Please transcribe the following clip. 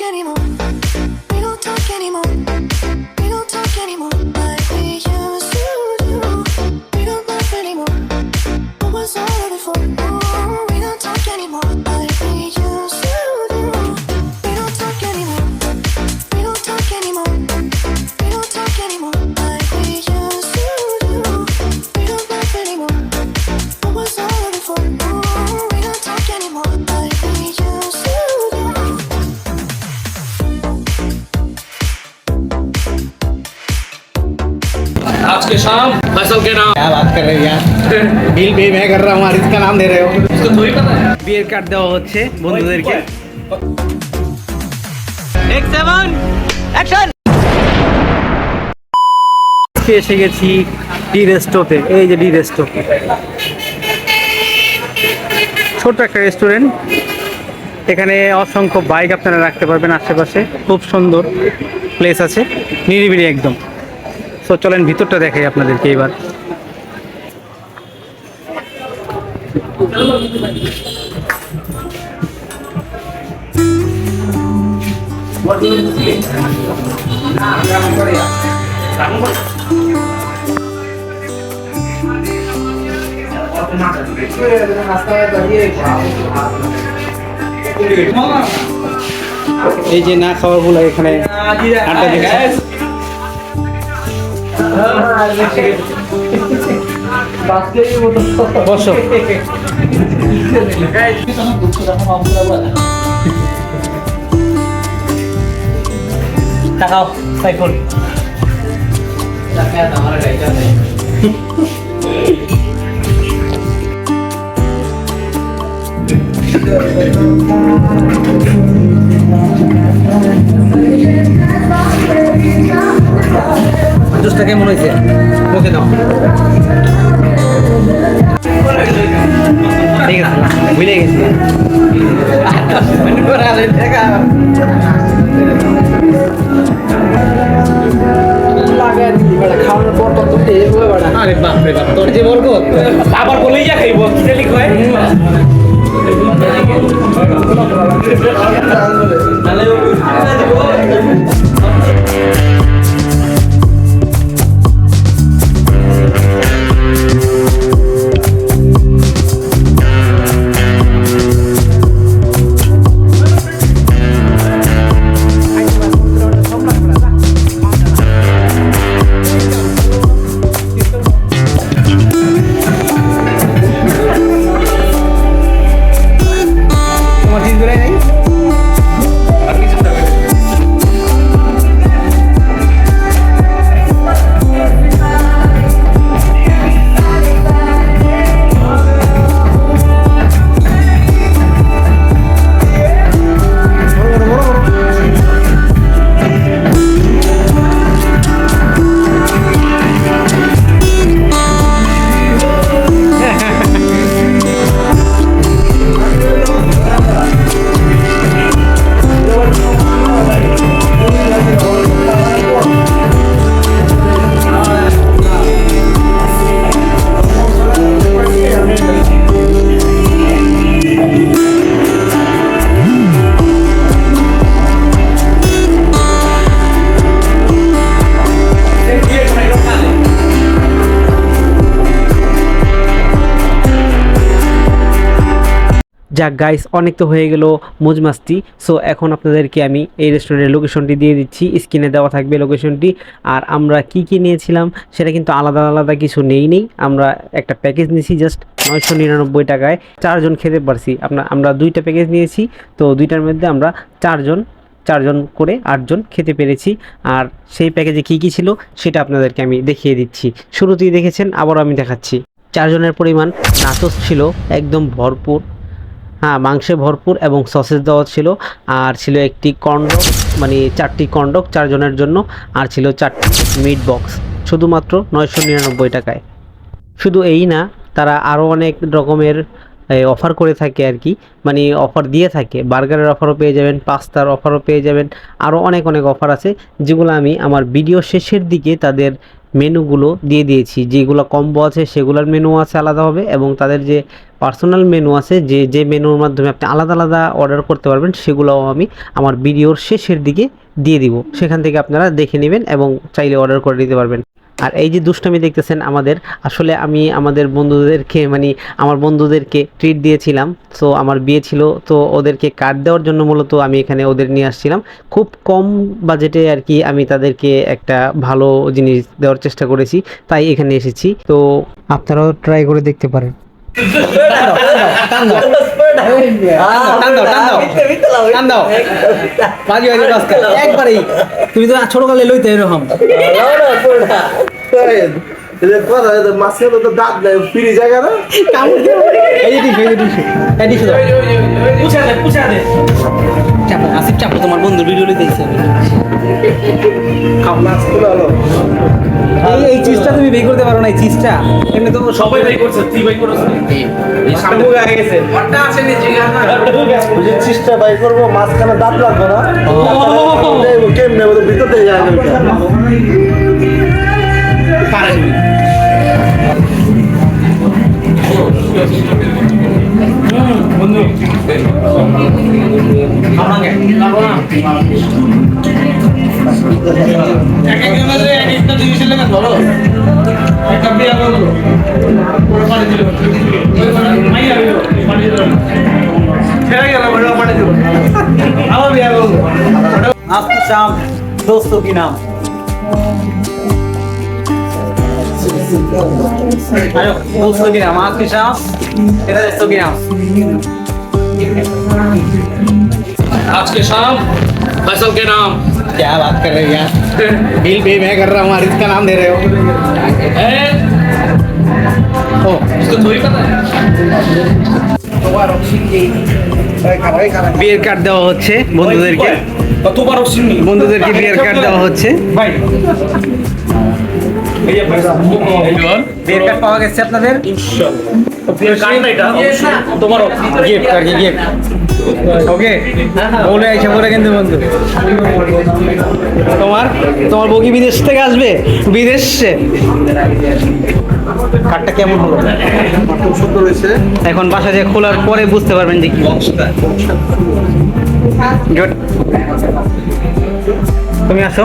anymore. आज के शाम फैसल के नाम क्या बात कर रहे हो यार बिल पे मैं कर रहा हूँ और इसका नाम दे रहे हो इसको थोड़ी पता है বিয়ের কার্ড দেওয়া হচ্ছে বন্ধুদেরকে আজকে এসে গেছি ডি রেস্টোতে এই যে ডি রেস্টো ছোট একটা রেস্টুরেন্ট এখানে অসংখ্য বাইক আপনারা রাখতে পারবেন আশেপাশে খুব সুন্দর প্লেস আছে নিরিবিলি একদম সো চলেন ভিতরটা দেখাই আপনাদেরকে এবার। এই যে না খাওয়াগুলো এখানে আড্ডা দিচ্ছে। বসো। তাকাও সাইফুল জুসটা আরে বাপ রে বাপ তোর যে বলব আবার বলেই যা খাইব কি কয় তোমার যাক গাইস অনেক তো হয়ে গেল মোজ মাস্তি সো এখন আপনাদেরকে আমি এই রেস্টুরেন্টের লোকেশনটি দিয়ে দিচ্ছি। স্ক্রিনে দেওয়া থাকবে লোকেশনটি আর আমরা কি কি নিয়েছিলাম, সেটা কিন্তু আলাদা আলাদা কিছু নেই নেই। আমরা একটা প্যাকেজ নিয়েছি জাস্ট নয়শো নিরানব্বই টাকায়। চারজন খেতে পারছি। আপনার আমরা দুইটা প্যাকেজ নিয়েছি। তো দুইটার মধ্যে আমরা চারজন চারজন করে আটজন খেতে পেরেছি। আর সেই প্যাকেজে কি কি ছিল, সেটা আপনাদেরকে আমি দেখিয়ে দিচ্ছি। শুরুতেই দেখেছেন, আবারও আমি দেখাচ্ছি। চারজনের পরিমাণ নাচস ছিল, একদম ভরপুর। হ্যাঁ মাংসে ভরপুর এবং সসেজ দেওয়া ছিল। আর ছিল একটি কন্ডক মানে চারটি কন্ডক চারজনের জন্য। আর ছিল চারটি মিট বক্স শুধুমাত্র নয়শো নিরানব্বই টাকায়। শুধু এই না, তারা আরও অনেক রকমের অফার করে থাকে আর কি। মানে অফার দিয়ে থাকে। বার্গারের অফারও পেয়ে যাবেন, পাস্তার অফারও পেয়ে যাবেন। আরও অনেক অনেক অফার আছে, যেগুলো আমি আমার ভিডিও শেষের দিকে তাদের মেনুগুলো দিয়ে দিয়েছি। যেগুলো কম্বো আছে, সেগুলোর মেনু আছে আলাদা হবে এবং তাদের যে পার্সোনাল মেনু আছে, যে যে মেনুর মাধ্যমে আপনি আলাদা আলাদা অর্ডার করতে পারবেন, সেগুলোও আমি আমার ভিডিওর শেষের দিকে দিয়ে দিব। সেখান থেকে আপনারা দেখে নেবেন এবং চাইলে অর্ডার করে নিতে পারবেন। আর এই যে দুষ্টামি দেখতেছেন আমাদের আসলে আমি আমাদের বন্ধুদেরকে মানে আমার বন্ধুদেরকে ট্রিট দিয়েছিলাম তো আমার বিয়ে ছিল তো ওদেরকে কার্ড দেওয়ার জন্য মূলত আমি এখানে ওদের নিয়ে আসছিলাম। খুব কম বাজেটে আর কি আমি তাদেরকে একটা ভালো জিনিস দেওয়ার চেষ্টা করেছি তাই এখানে এসেছি। তো আপনারাও ট্রাই করে দেখতে পারেন। একবারেই তুমি তো ছোটকালে লইতে এরকম মাছের তো দাঁত নেই ফিরি জায়গা না? এই যে টিস্যু এই যে টিস্যু এই টিস্যু দাও চাপো আসিফ চাপো তোমার বন্ধুর ভিডিও লইতে এসেছে মাছ খুলে হলো এই এই চিজটা তুমি বের করতে পারো না এই চিজটা এমনি তো সবাই বাই করছে তুই বাই করছ। এই সামনে হয়ে গেছে। আছে নিচে ওই যে চিস্টা বাই করব মাঝখানে দাঁত লাগবে না। কেমনে ওদের ভিতর থেকে যাবে आपकी शाम दोस्तों की नाम आयो दोस्तों की नाम आपकी शाम तेरा दोस्तों की नाम आज के शाम फैसल के नाम क्या बात कर रहे हो यार बिल पे मैं कर रहा हूँ और इसका नाम दे रहे हो है ओ इसको थोड़ी पता है বিয়ের কার্ড দেওয়া হচ্ছে বন্ধুদেরকে কতবার অসিনি বন্ধুদেরকে বিয়ের কার্ড দেওয়া হচ্ছে ভাই এই যে ভাই বিয়ের কার্ড পাওয়া গেছে আপনাদের? তোমারও গিফট আর কি গিফট ওকে বলে আইসা বলে কিন্তু বন্ধু। তোমার তোমার বউ কি বিদেশ থেকে আসবে? বিদেশে? কার্ডটা কেমন হলো? খুব সুন্দর হয়েছে এখন বাসা যে খোলার পরে বুঝতে পারবেন যে কি। Good. তুমি আসো।